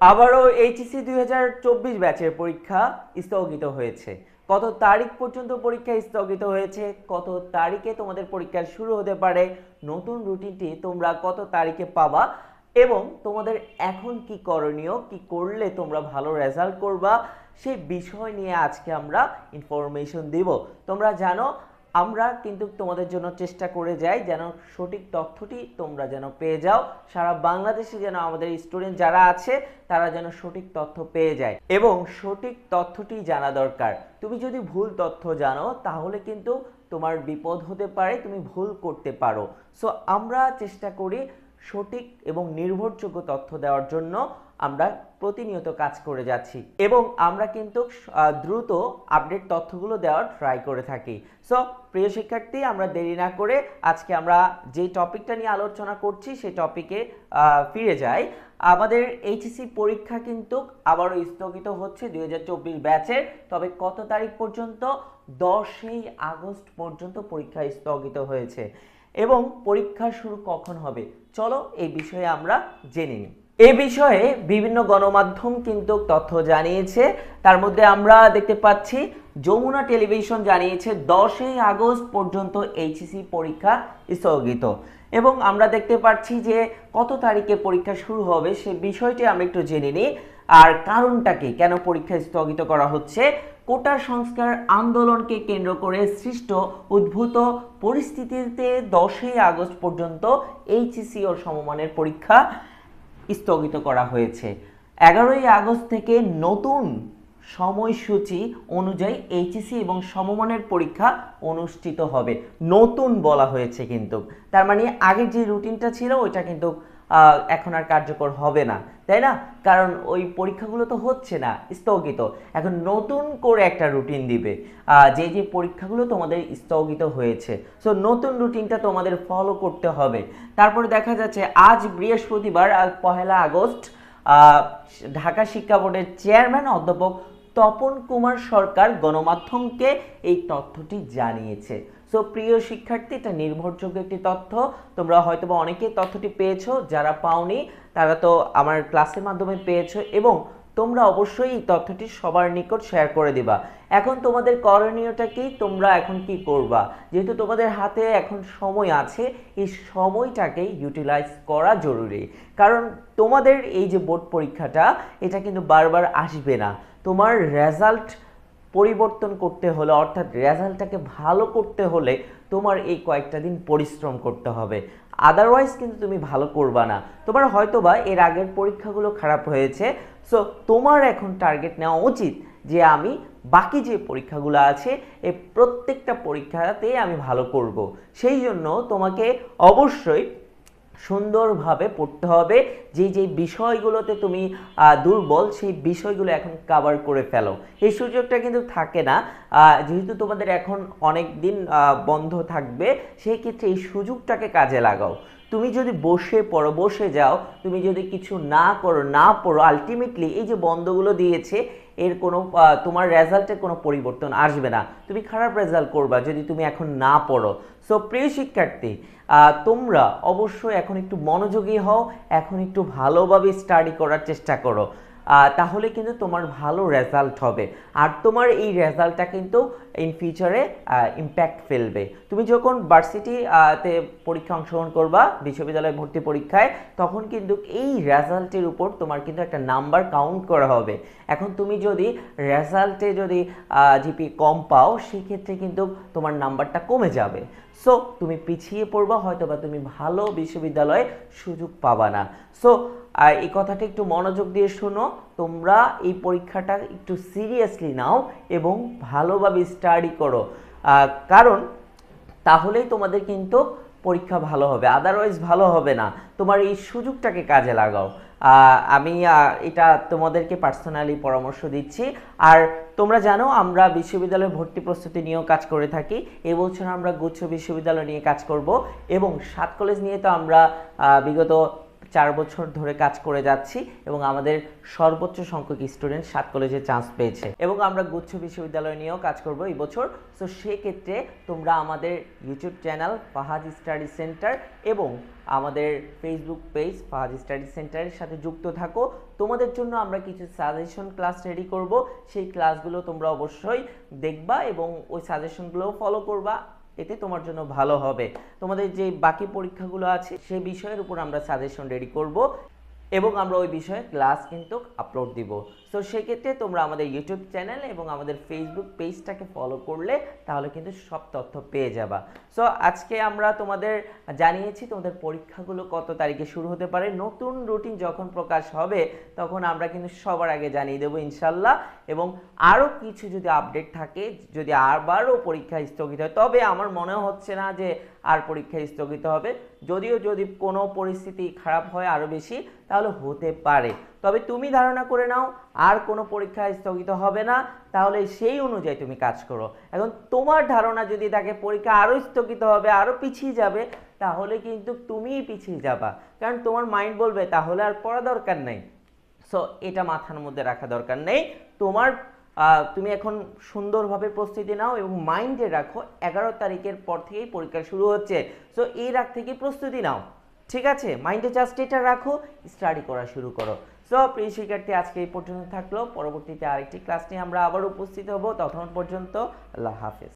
আবারও এইচএসসি দুই হাজার চব্বিশ ব্যাচের পরীক্ষা স্থগিত হয়েছে। কত তারিখ পর্যন্ত পরীক্ষা স্থগিত হয়েছে? কত তারিখে তোমাদের পরীক্ষা শুরু হতে পারে? নতুন রুটিনটি তোমরা কত তারিখে পাবা? এবং তোমাদের এখন কি করণীয়? কি করলে তোমরা ভালো রেজাল্ট করবা? সেই বিষয় নিয়ে আজকে আমরা ইনফরমেশন দিব। তোমরা জানো আমরা কিন্তু তোমাদের জন্য চেষ্টা করে যাই যেন সঠিক তথ্যটি তোমরা যেন পেয়ে যাও। সারা বাংলাদেশে যেন আমাদের স্টুডেন্ট যারা আছে, তারা যেন সঠিক তথ্য পেয়ে যায়। এবং সঠিক তথ্যটি জানা দরকার। তুমি যদি ভুল তথ্য জানো, তাহলে কিন্তু তোমার বিপদ হতে পারে, তুমি ভুল করতে পারো। সো আমরা চেষ্টা করি সঠিক এবং নির্ভরযোগ্য তথ্য দেওয়ার জন্য। আমরা প্রতিনিয়ত কাজ করে যাচ্ছি এবং আমরা কিন্তু দ্রুত আপডেট তথ্যগুলো দেওয়ার ট্রাই করে থাকি। সো প্রিয় শিক্ষার্থী, আমরা দেরি না করে আজকে আমরা যে টপিকটা নিয়ে আলোচনা করছি সেই টপিকে ফিরে যাই। আমাদের এইচএসসি পরীক্ষা কিন্তু আবারও স্থগিত হচ্ছে দুই হাজার চব্বিশ ব্যাচের। তবে কত তারিখ পর্যন্ত? দশই আগস্ট পর্যন্ত পরীক্ষা স্থগিত হয়েছে। এবং পরীক্ষা শুরু কখন হবে? চলো এই বিষয়ে আমরা জেনে নিই। এ বিষয়ে বিভিন্ন গণমাধ্যম কিন্তু তথ্য জানিয়েছে। তার মধ্যে আমরা দেখতে পাচ্ছি, যমুনা টেলিভিশন জানিয়েছে, দশই আগস্ট পর্যন্ত এইচএসসি পরীক্ষা স্থগিত। এবং আমরা দেখতে পাচ্ছি যে, কত তারিখে পরীক্ষা শুরু হবে সে বিষয়টি আমরা একটু জেনে নিই। আর কারণটা কি? কেন পরীক্ষা স্থগিত করা হচ্ছে? কোটা সংস্কার আন্দোলনকে কেন্দ্র করে সৃষ্ট উদ্ভূত পরিস্থিতিতে দশই আগস্ট পর্যন্ত এইচএসসি ও সমমানের পরীক্ষা স্থগিত করা হয়েছে। এগারোই আগস্ট থেকে নতুন সময়সূচি অনুযায়ী এইচএসি এবং সমমানের পরীক্ষা অনুষ্ঠিত হবে। নতুন বলা হয়েছে কিন্তু। তার মানে আগের যে রুটিনটা ছিল, ওইটা কিন্তু এখন আর কার্যকর হবে না, তাই না? কারণ ওই পরীক্ষাগুলো তো হচ্ছে না, স্থগিত। এখন নতুন করে একটা রুটিন দিবে। যে যে পরীক্ষাগুলো তোমাদের স্থগিত হয়েছে। সো নতুন রুটিনটা তোমাদের ফলো করতে হবে। তারপরে দেখা যাচ্ছে, আজ বৃহস্পতিবার পহেলা আগস্ট ঢাকা শিক্ষা বোর্ডের চেয়ারম্যান অধ্যাপক তপন কুমার সরকার গণমাধ্যমকে এই তথ্যটি জানিয়েছে। সো প্রিয় শিক্ষার্থী, এটা নির্ভরযোগ্য একটি তথ্য। তোমরা হয়তোবা অনেকে তথ্যটি পেয়েছ, যারা পাওনি, তারা তো আমার ক্লাসের মাধ্যমে পেয়েছ এবং তোমরা অবশ্যই এই তথ্যটি সবার নিকট শেয়ার করে দিবা। এখন তোমাদের করণীয়টা কি? তোমরা এখন কি করবা? যেহেতু তোমাদের হাতে এখন সময় আছে, এই সময়টাকে ইউটিলাইজ করা জরুরি। কারণ তোমাদের এই যে বোর্ড পরীক্ষাটা, এটা কিন্তু বারবার আসবে না। তোমার রেজাল্ট পরিবর্তন করতে হলে, অর্থাৎ রেজাল্টটাকে ভালো করতে হলে তোমার এই কয়েকটা দিন পরিশ্রম করতে হবে। আদারওয়াইজ কিন্তু তুমি ভালো করবা না। তোমার হয়তোবা এর আগের পরীক্ষাগুলো খারাপ হয়েছে। সো তোমার এখন টার্গেট নেওয়া উচিত যে আমি বাকি যে পরীক্ষাগুলো আছে এই প্রত্যেকটা পরীক্ষাতে আমি ভালো করব। সেই জন্য তোমাকে অবশ্যই সুন্দরভাবে পড়তে হবে। যে যে বিষয়গুলোতে তুমি দুর্বল, সেই বিষয়গুলো এখন কাভার করে ফেলো। এই সুযোগটা কিন্তু থাকে না। যেহেতু তোমাদের এখন অনেক দিন বন্ধ থাকবে সেই ক্ষেত্রে এই সুযোগটাকে কাজে লাগাও। তুমি যদি বসে পড়ো, বসে যাও, তুমি যদি কিছু না করো, না পড়ো আলটিমেটলি এই যে বন্ধগুলো দিয়েছে এর কোনো তোমার রেজাল্টে কোনো পরিবর্তন আসবে না। তুমি খারাপ রেজাল্ট করবা যদি তুমি এখন না পড়ো। সো প্রিয় শিক্ষার্থী তোমরা অবশ্যই এখন একটু মনোযোগী হও, এখন একটু ভালোভাবে স্টাডি করার চেষ্টা করো। তাহলে কিন্তু তোমার ভালো রেজাল্ট হবে। আর তোমার এই রেজাল্টটা কিন্তু ইন ফিউচারে ইম্প্যাক্ট ফেলবে। তুমি যখন ভার্সিটি তে পরীক্ষা অংশগ্রহণ করবা, বিশ্ববিদ্যালয়ে ভর্তি পরীক্ষায়, তখন কিন্তু এই রেজাল্টের উপর তোমার কিন্তু একটা নাম্বার কাউন্ট করা হবে। এখন তুমি যদি রেজাল্টে যদি জিপি কম পাও, সেক্ষেত্রে কিন্তু তোমার নাম্বারটা কমে যাবে। সো তুমি পিছিয়ে পড়বা হয়তো বা তুমি ভালো বিশ্ববিদ্যালয়ে সুযোগ পাবা না। সো এই কথাটা একটু মনোযোগ দিয়ে শোনো। তোমরা এই পরীক্ষাটা একটু সিরিয়াসলি নাও এবং ভালোভাবে স্টাডি করো। কারণ তাহলেই তোমাদের কিন্তু পরীক্ষা ভালো হবে আদারওয়াইজ ভালো হবে না। তোমার এই সুযোগটাকে কাজে লাগাও। আমি এটা তোমাদেরকে পার্সোনালি পরামর্শ দিচ্ছি। আর তোমরা জানো, আমরা বিশ্ববিদ্যালয়ে ভর্তি প্রস্তুতি নিয়েও কাজ করে থাকি। এবছর আমরা গুচ্ছ বিশ্ববিদ্যালয় নিয়ে কাজ করব। এবং সাত কলেজ নিয়ে তো আমরা বিগত চার বছর ধরে কাজ করে যাচ্ছি এবং আমাদের সর্বোচ্চ সংখ্যক স্টুডেন্ট সাত কলেজে চান্স পেয়েছে। এবং আমরা গুচ্ছ বিশ্ববিদ্যালয় নিয়েও কাজ করব এই বছর। সো সেক্ষেত্রে তোমরা আমাদের YouTube channel Fahad study centre এবং আমাদের ফেসবুক পেজ ফাহাদ স্টাডি সেন্টারের সাথে যুক্ত থাকো। তোমাদের জন্য আমরা কিছু সাজেশন ক্লাস রেডি করব। সেই ক্লাসগুলো তোমরা অবশ্যই দেখবা এবং ওই সাজেশনগুলোও ফলো করবা। এতে তোমার জন্য ভালো হবে। তোমাদের যে বাকি পরীক্ষাগুলো আছে, সে বিষয়ের উপর আমরা সাজেশন রেডি করব। এবং আমরা ওই বিষয়ে ক্লাস কিন্তু আপলোড দিব। সো সেক্ষেত্রে তোমরা আমাদের ইউটিউব চ্যানেল এবং আমাদের ফেসবুক পেজটাকে ফলো করলে তাহলে কিন্তু সব তথ্য পেয়ে যাবা। সো আজকে আমরা তোমাদের জানিয়েছি তোমাদের পরীক্ষাগুলো কত তারিখে শুরু হতে পারে। নতুন রুটিন যখন প্রকাশ হবে, তখন আমরা কিন্তু সবার আগে জানিয়ে দেবো ইনশাল্লাহ এবং আরও কিছু যদি আপডেট থাকে, যদি আবারও পরীক্ষা স্থগিত হয়, তবে আমার মনে হচ্ছে না যে আর পরীক্ষা স্থগিত হবে। যদিও যদি কোনো পরিস্থিতি খারাপ হয় আরও বেশি, তাহলে হতে পারে। তবে তুমি ধারণা করে নাও, আর কোনো পরীক্ষা স্থগিত হবে না, তাহলে সেই অনুযায়ী তুমি কাজ করো। এখন তোমার ধারণা যদি থাকে পরীক্ষা আরও স্থগিত হবে আরও পিছিয়ে যাবে, তাহলে কিন্তু তুমিই পিছিয়ে যাবা। কারণ তোমার মাইন্ড বলবে, তাহলে আর পড়া দরকার নেই। সো এটা মাথার মধ্যে রাখা দরকার নেই। তোমার তুমি এখন সুন্দরভাবে প্রস্তুতি নাও এবং মাইন্ডে রাখো, এগারো তারিখের পর থেকেই পরীক্ষা শুরু হচ্ছে। সো এই রাগ থেকে প্রস্তুতি নাও। ঠিক আছে? মাইন্ডে জাস্ট এটা রাখো স্টাডি করা শুরু করো। সো প্রিয় শিক্ষার্থী, আজকে এই পর্যন্ত থাকল। পরবর্তীতে আরেকটি ক্লাস নিয়ে আমরা আবার উপস্থিত হব। তখন পর্যন্ত, আল্লাহ হাফেজ।